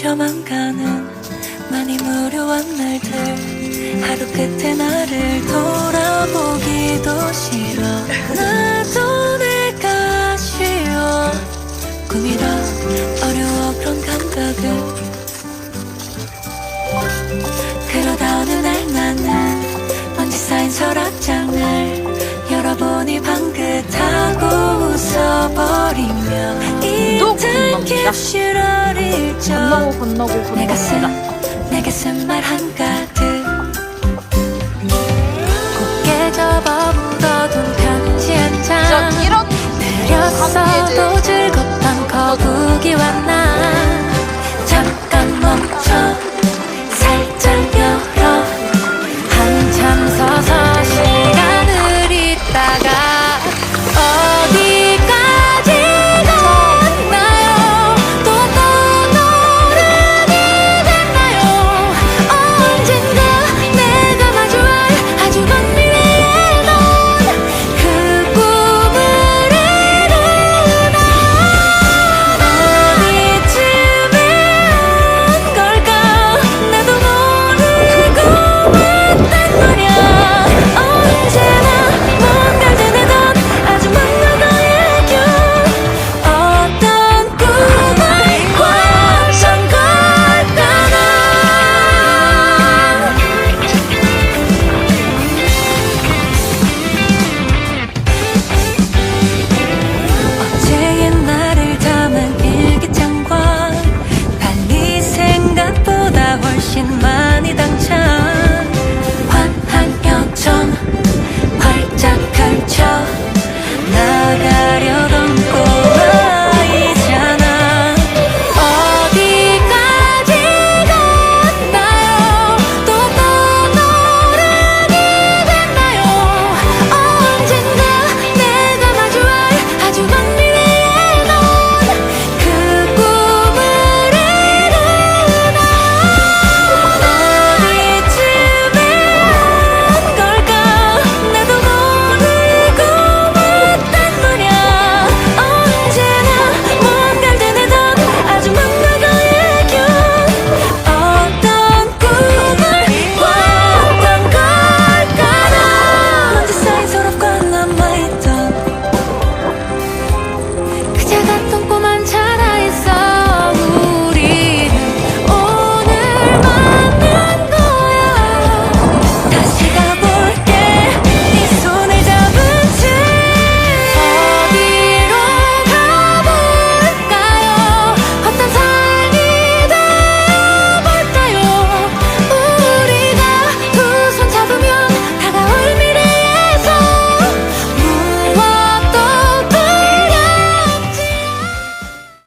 지쳐만 가는 많이 무료한 날들. 하루 끝에 나를 돌아보기도 싫어. 나도 내가 쉬워. 꿈이라 어려워 그런 감각을 그러다 어느 날 나는 먼지 쌓인 서랍장을 열어보니 방긋하고 웃어버리며 또 이딴 건넙니 어릴 적 건너고 건너고 내 가슴. 내 가슴 말 한가득 곱게 접어 묻어둔 편지 저 한장 느렸어도